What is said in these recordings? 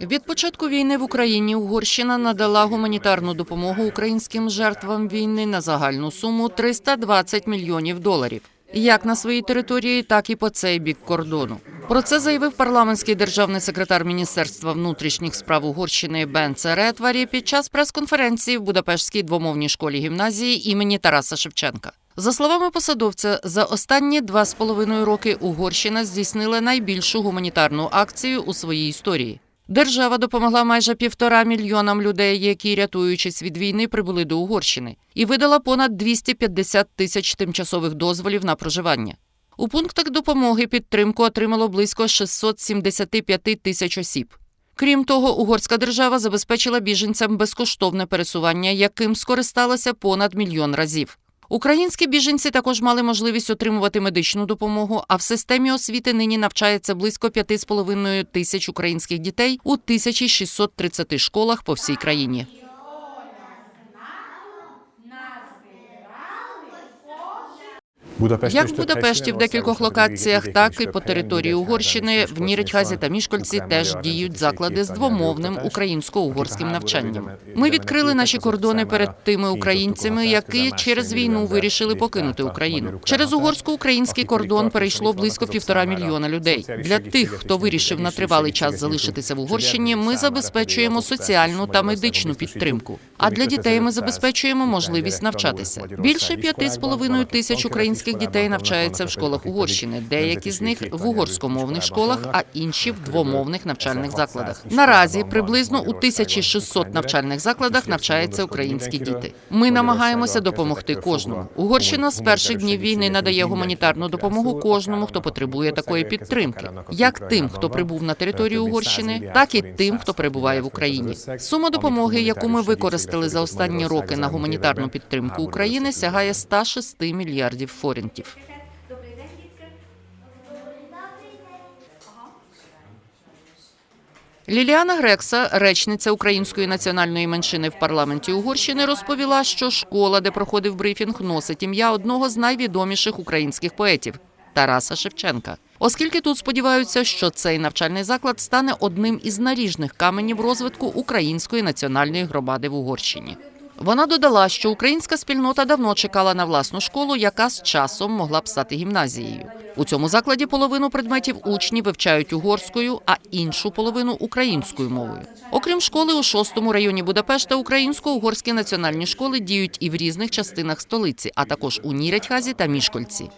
Від початку війни в Україні Угорщина надала гуманітарну допомогу українським жертвам війни на загальну суму 320 мільйонів доларів. Як на своїй території, так і по цей бік кордону. Про це заявив парламентський державний секретар Міністерства внутрішніх справ Угорщини Бенце Ретварі під час прес-конференції в Будапештській двомовній школі гімназії імені Тараса Шевченка. За словами посадовця, за останні два з половиною роки Угорщина здійснила найбільшу гуманітарну акцію у своїй історії. Держава допомогла майже півтора мільйонам людей, які, рятуючись від війни, прибули до Угорщини, і видала понад 250 тисяч тимчасових дозволів на проживання. У пунктах допомоги підтримку отримало близько 675 тисяч осіб. Крім того, угорська держава забезпечила біженцям безкоштовне пересування, яким скористалося понад мільйон разів. Українські біженці також мали можливість отримувати медичну допомогу, а в системі освіти нині навчається близько 5,5 тисяч українських дітей у 1630 школах по всій країні. Як в Будапешті в декількох локаціях, так і по території Угорщини в Ніритхазі та Мішкольці теж діють заклади з двомовним українсько-угорським навчанням. Ми відкрили наші кордони перед тими українцями, які через війну вирішили покинути Україну. Через угорсько-український кордон перейшло близько півтора мільйона людей. Для тих, хто вирішив на тривалий час залишитися в Угорщині, ми забезпечуємо соціальну та медичну підтримку. А для дітей ми забезпечуємо можливість навчатися. Більше п'яти з половиною тисяч українських дітей навчаються в школах Угорщини. Деякі з них в угорськомовних школах, а інші в двомовних навчальних закладах. Наразі приблизно у 1600 навчальних закладах навчаються українські діти. Ми намагаємося допомогти кожному. Угорщина з перших днів війни надає гуманітарну допомогу кожному, хто потребує такої підтримки, як тим, хто прибув на територію Угорщини, так і тим, хто перебуває в Україні. Сума допомоги, яку ми використали за останні роки на гуманітарну підтримку України, сягає 106 мільярдів дітки. Ліліана Грекса, речниця української національної меншини в парламенті Угорщини, розповіла, що школа, де проходив брифінг, носить ім'я одного з найвідоміших українських поетів Тараса Шевченка. Оскільки тут сподіваються, що цей навчальний заклад стане одним із наріжних каменів розвитку української національної громади в Угорщині. Вона додала, що українська спільнота давно чекала на власну школу, яка з часом могла б стати гімназією. У цьому закладі половину предметів учні вивчають угорською, а іншу половину українською мовою. Окрім школи, у шостому районі Будапешта українсько-угорські національні школи діють і в різних частинах столиці, а також у Нірядьхазі та Мішкольці.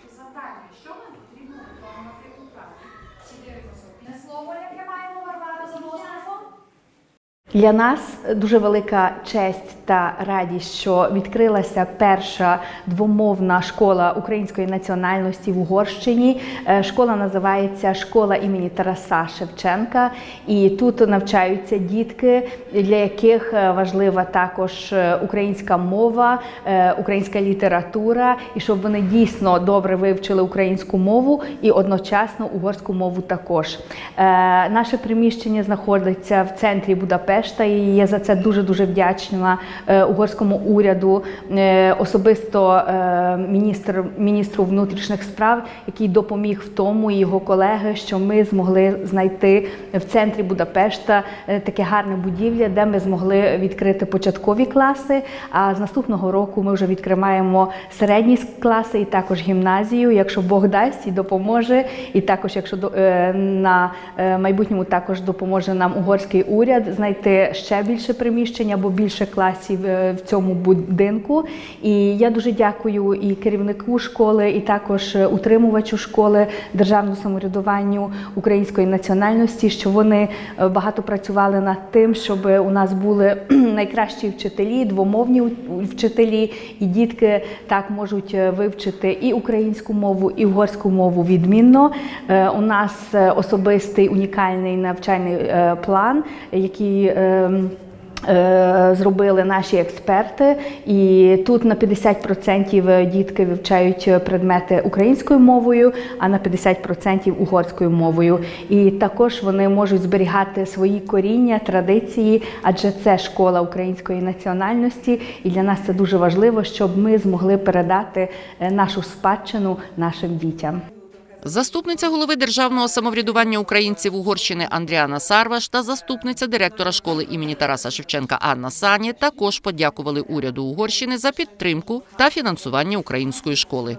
Для нас дуже велика честь та радість, що відкрилася перша двомовна школа української національності в Угорщині. Е, Школа називається Школа імені Тараса Шевченка. І тут навчаються дітки, для яких е, важлива також е, українська мова, українська література, і щоб вони дійсно добре вивчили українську мову і одночасно угорську мову також. Наше приміщення знаходиться в центрі Будапешта, і я за це дуже дуже вдячна е, угорському уряду, е, особисто е, міністр, міністру внутрішніх справ, який допоміг в тому, і його колеги, що ми змогли знайти в центрі Будапешта таке гарне будівля, де ми змогли відкрити початкові класи. А з наступного року ми вже відкриваємо середні класи і також гімназію, якщо Бог дасть і допоможе. І також, якщо на майбутньому також допоможе нам угорський уряд знайти ще більше приміщення або більше класів е, в цьому будинку. І я дуже дякую і керівнику школи, і також е, утримувачу школи державному самоврядуванню української національності, що вони е, багато працювали над тим, щоб у нас були найкращі вчителі, двомовні вчителі, і дітки так можуть вивчити і українську мову, і угорську мову відмінно. У нас особистий унікальний навчальний план, який зробили наші експерти, і тут на 50% дітки вивчають предмети українською мовою, а на 50% угорською мовою. І також вони можуть зберігати свої коріння, традиції, адже це школа української національності, і для нас це дуже важливо, щоб ми змогли передати е, нашу спадщину нашим дітям. Заступниця голови державного самоврядування українців Угорщини Андріана Сарваш та заступниця директора школи імені Тараса Шевченка Анна Сані також подякували уряду Угорщини за підтримку та фінансування української школи.